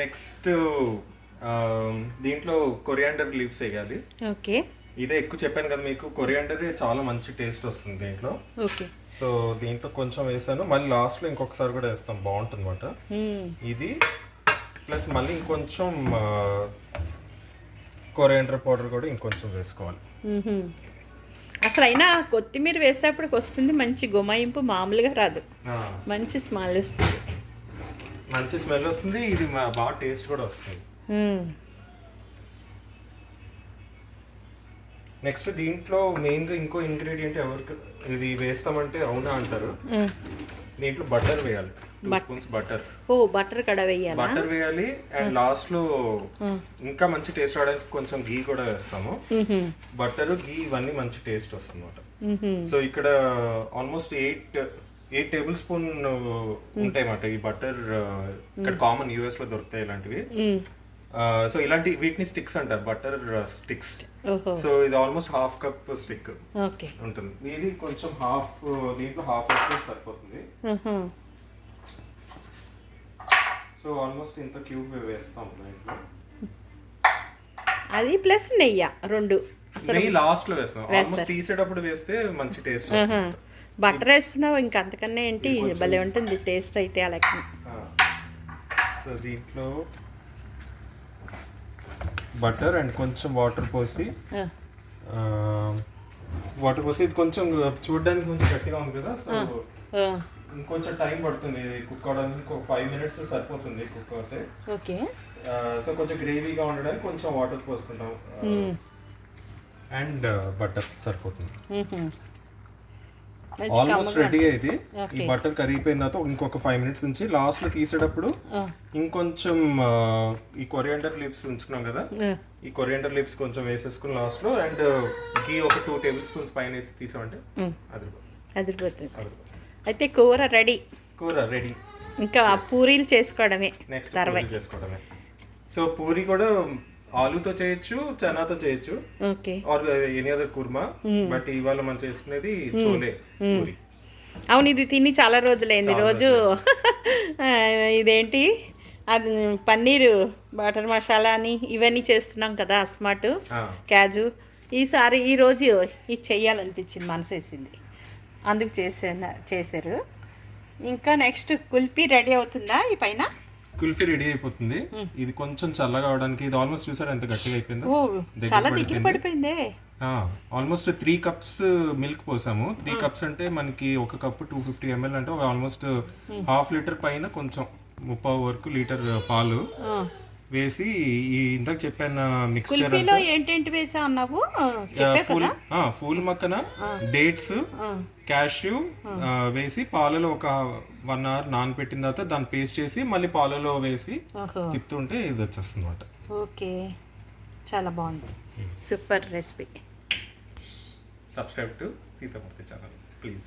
Next దీంట్లో coriander leaves వేయాలి okay. ఇదే ఎక్కువ చెప్పాను కదా మీకు కొరియాండర్ చాలా మంచి టేస్ట్ వస్తుంది దీంట్లో. ఓకే. సో దీంట్లో కొంచెం వేసాను. మళ్ళీ లాస్ట్లో ఇంకొకసారి కూడా వేస్తాం బాగుంటుంది అనమాట. ఇది ప్లస్ మళ్ళీ ఇంకొంచెం కొరియాండర్ పౌడర్ కూడా ఇంకొంచెం వేసుకోవాలి. అసలు అయినా కొత్తిమీర వేసేప్పటికి వస్తుంది మంచి గుమాయింపు మామూలుగా రాదు. మంచి స్మెల్ వస్తుంది. మంచి స్మెల్ వస్తుంది ఇది బాగా టేస్ట్ కూడా వస్తుంది. నెక్స్ట్ దీంట్లో మెయిన్గా ఇంకో ఇంగ్రీడియంట్ ఎవరికి ఇది వేస్తామంటే అవునా అంటారు. దీంట్లో బటర్ వేయాలి. Two spoons butter. ఓ బటర్ కడ వేయాలా? బటర్ వేయాలి అండ్ లాస్ట్లో ఇంకా మంచి టేస్ట్ రావడానికి కొంచెం గీ కూడా వేస్తాము. బటర్ గీ ఇవన్నీ మంచి టేస్ట్ వస్తుంది. సో ఇక్కడ almost eight eight tablespoon ఉంటాయి అన్నమాట ఈ బటర్ ఇక్కడ కామన్ యూఎస్లో దొరుకుతాయి ఇలాంటివి. సో ఇలాంటి వీటిని స్టిక్స్ అంటారు బటర్ స్టిక్స్. సో ఇది almost half cup stick okay. ఉంటుంది. ఇది కొంచెం హాఫ్ దీంట్లో హాఫ్ వేస్తే సరిపోతుంది. సో ఆల్మోస్ట్ ఇంత క్యూబ్ వేస్తాం దీంట్లో. అది ప్లస్ నెయ్యి రెండు. నెయ్యి లాస్ట్లో వేస్తాం ఆల్మోస్ట్ తీసేటప్పుడు వేస్తే మంచి టేస్ట్ ఆహా. బటర్ వేస్తున్నావు ఇంకా అంతకన్నా ఏంటి? భలే ఉంటుంది టేస్ట్ అయితే అలా సో దీంట్లో బటర్ అండ్ కొంచెం వాటర్ పోసి వాటర్ పోసి ఇది కొంచెం చూడడానికి కొంచెం గట్టిగా ఉంది కదా సో ఇంకొంచెం టైం పడుతుంది ఇది కుక్ అవడానికి ఇంకో ఫైవ్ మినిట్స్ సరిపోతుంది కుక్ అవుతే. ఓకే. సో కొంచెం గ్రేవీగా ఉండడానికి కొంచెం వాటర్ పోసుకుంటాం. అండ్ బటర్ సరిపోతుంది. ఆల్మోస్ట్. రెడీ అయింది ఈ. బటర్ కరిగిపోయిన తర్వాత ఇంకొక ఫైవ్ మినిట్స్ నుంచి లాస్ట్లో తీసేటప్పుడు ఇంకొంచెం ఈ కొరియాండర్ లీవ్స్ ఉంచుకున్నాం కదా? ఈ కొరియాండర్ లీవ్స్ కొంచెం వేసేసుకుని లాస్ట్లో అండ్ గీ ఒక టూ టేబుల్ స్పూన్స్ పైన వేసి తీసామంటే అదిరిపోతుంది. అయితే కూర రెడీ. కూర రెడీ. ఇంకా పూరీలు చేసుకోవడమే. నెక్స్ట్ చేసుకోవడమే. సో పూరి కూడా ఆలుతో చేయొచ్చు చనాతో చేయొచ్చు. Okay. Or any other korma but ఇవాళ మనం చేసుకునేది చోలే పూరి అవును ఇది తిని చాలా రోజులైంది. రోజు ఇదేంటి? అది పన్నీరు బటర్ మసాలా అని ఇవన్నీ చేస్తున్నాం కదా అస్మాట్ క్యాజు. ఈసారి ఈరోజు ఇది చెయ్యాలనిపించింది మనసేసింది అందుకు చేసాను చేశారు. ఇంకా నెక్స్ట్ కుల్ఫీ రెడీ అవుతుందా ఈ పైన? కుల్ఫీ రెడీ అయిపోతుంది. ఇది కొంచెం చల్లగా అవడానికి ఇది ఆల్మోస్ట్ చూసారు ఎంత గట్టిగా అయిపోయిందో? చాలా దగ్గర పడిపోయింది. ఆల్మోస్ట్ త్రీ కప్స్ మిల్క్ పోసాము. త్రీ కప్స్ అంటే మనకి ఒక కప్పు టూ ఫిఫ్టీ ఎంఎల్ అంటే ఆల్మోస్ట్ హాఫ్ లీటర్ పైన కొంచెం ముప్పావు వరకు లీటర్ పాలు. వేసి ఈ ఇందాక చెప్పాను మిక్స్చర్ ఏంటేంటి వేసా అన్నావు? Pool pool Makkana dates cashew వేసి పాలలో ఒక వన్ అవర్ నానబెట్టిన తర్వాత దాన్ని పేస్ట్ చేసి మళ్ళీ పాలలో వేసి తిప్పుతుంటే ఇది వచ్చేస్తుంది అనమాట ఓకే. చాలా బాగుంది. Super recipe. Subscribe to Sitamurthy channel